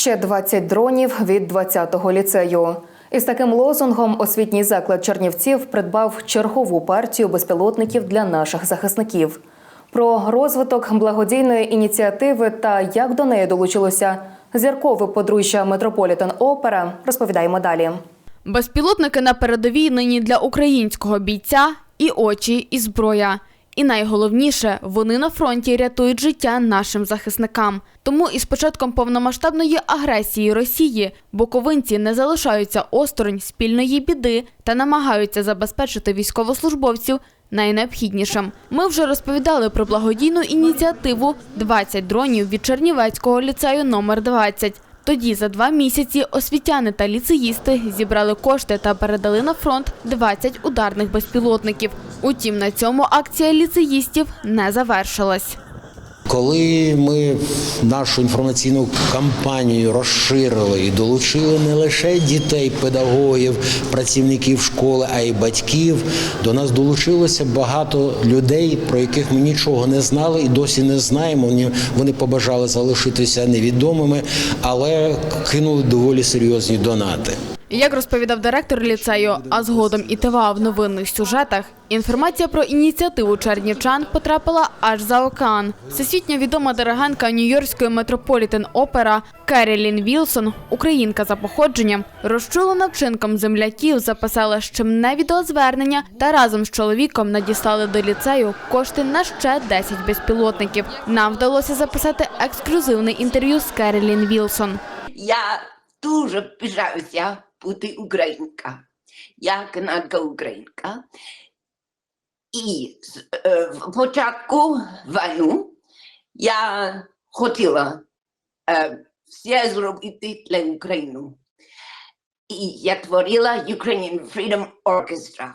Ще 20 дронів від 20-го ліцею. Із таким лозунгом освітній заклад Чернівців придбав чергову партію безпілотників для наших захисників. Про розвиток благодійної ініціативи та як до неї долучилося зіркове подружжя Метрополітен Опера розповідаємо далі. Безпілотники на передовій нині для українського бійця і очі, і зброя. І найголовніше, вони на фронті рятують життя нашим захисникам. Тому із початком повномасштабної агресії Росії боковинці не залишаються осторонь спільної біди та намагаються забезпечити військовослужбовців найнеобхіднішим. Ми вже розповідали про благодійну ініціативу «20 дронів від Чернівецького ліцею номер 20 тоді за два місяці освітяни та ліцеїсти зібрали кошти та передали на фронт 20 ударних безпілотників. Утім, на цьому акція ліцеїстів не завершилась. Коли ми нашу інформаційну кампанію розширили і долучили не лише дітей, педагогів, працівників школи, а й батьків, до нас долучилося багато людей, про яких ми нічого не знали і досі не знаємо. Вони, побажали залишитися невідомими, але кинули доволі серйозні донати. Як розповідав директор ліцею, а згодом і ТВА в новинних сюжетах, інформація про ініціативу чернівчан потрапила аж за океан. Всесвітньо відома диригентка Нью-Йоркської метрополітен опера Керрілін Вілсон, українка за походженням, розчулена вчинком земляків, записала щемне відеозвернення та разом з чоловіком надіслали до ліцею кошти на ще 10 безпілотників. Нам вдалося записати ексклюзивне інтерв'ю з Керрілін Вілсон. Я дуже пишаюся бути українка. Я канадська українка. І е, в початку війну я хотіла е, все зробити для України. І я творила Ukrainian Freedom Orchestra.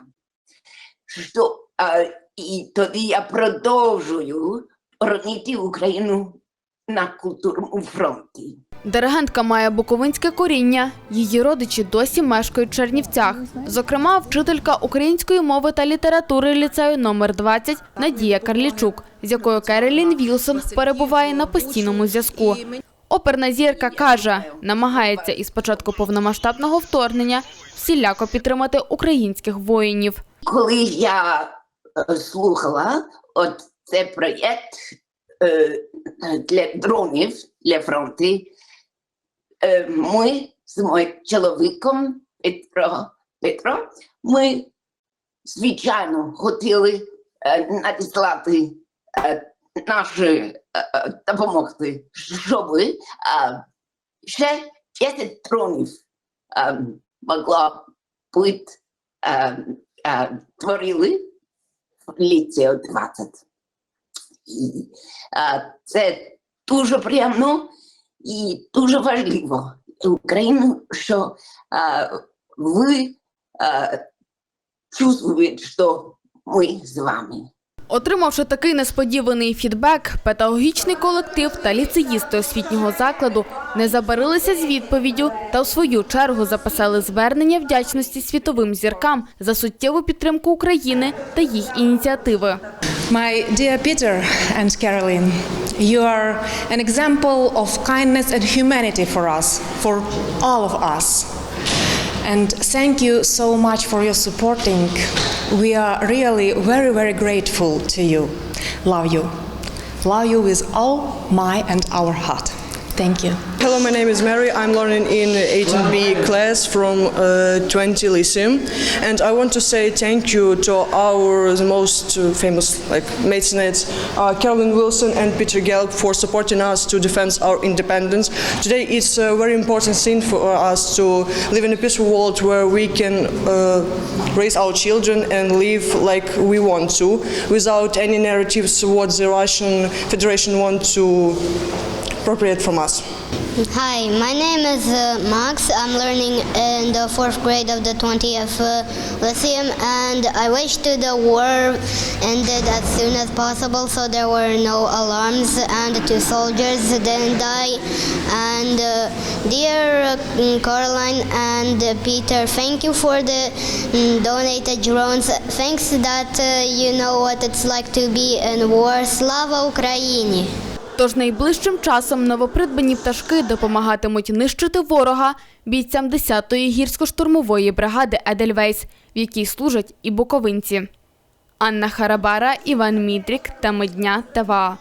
Що, е, і тоді я продовжую боронити Україну на культурному фронті. Диригентка має буковинське коріння. Її родичі досі мешкають в Чернівцях. Зокрема, вчителька української мови та літератури ліцею номер 20 Надія Карлічук, з якою Керолін Вілсон перебуває на постійному зв'язку. Оперна зірка каже, намагається із початку повномасштабного вторгнення всіляко підтримати українських воїнів. Коли я е, слухала от цей проєкт е, для дронів для фронту, е, ми з моїм чоловіком Петро, Петро ми звичайно хотіли е, надіслати е, наші е, е, допомогти, щоб е, ще 10 дронів е, могла бути е, е, творили в ліцею 20. І е, це дуже приємно і дуже важливо Україну, що е, ви е, чувствуєте, що ми з вами. Отримавши такий несподіваний фідбек, педагогічний колектив та ліцеїсти освітнього закладу не забарилися з відповіддю та в свою чергу записали звернення вдячності світовим зіркам за суттєву підтримку України та їх ініціативи. My dear Peter and Caroline, you are an example of kindness and humanity for us, for all of us. And thank you so much for your supporting. We are really very, very grateful to you. Love you. Love you with all my and our heart. Thank you. Hello, my name is Mary. I'm learning in 18B class from uh, 20 Lyceum, and I want to say thank you to our most uh, famous like mecenates, uh, Carolyn Wilson and Peter Gelb for supporting us to defend our independence. Today it's a very important thing for us to live in a peaceful world where we can uh, raise our children and live like we want to, without any narratives what the Russian Federation want to appropriate from us. Hi, my name is uh, Max. I'm learning in the fourth grade of the 20th uh, Lyceum, and I wish to the war ended as soon as possible so there were no alarms and two soldiers didn't die. And uh, dear uh, Caroline and Peter, thank you for the mm, donated drones. Thanks that uh, you know what it's like to be in war. Slava Ukraini! Тож найближчим часом новопридбані пташки допомагатимуть нищити ворога бійцям 10-ї гірсько-штурмової бригади Едельвейс, в якій служать і буковинці. Анна Харабара, Іван Мідрік та Медня ТВА.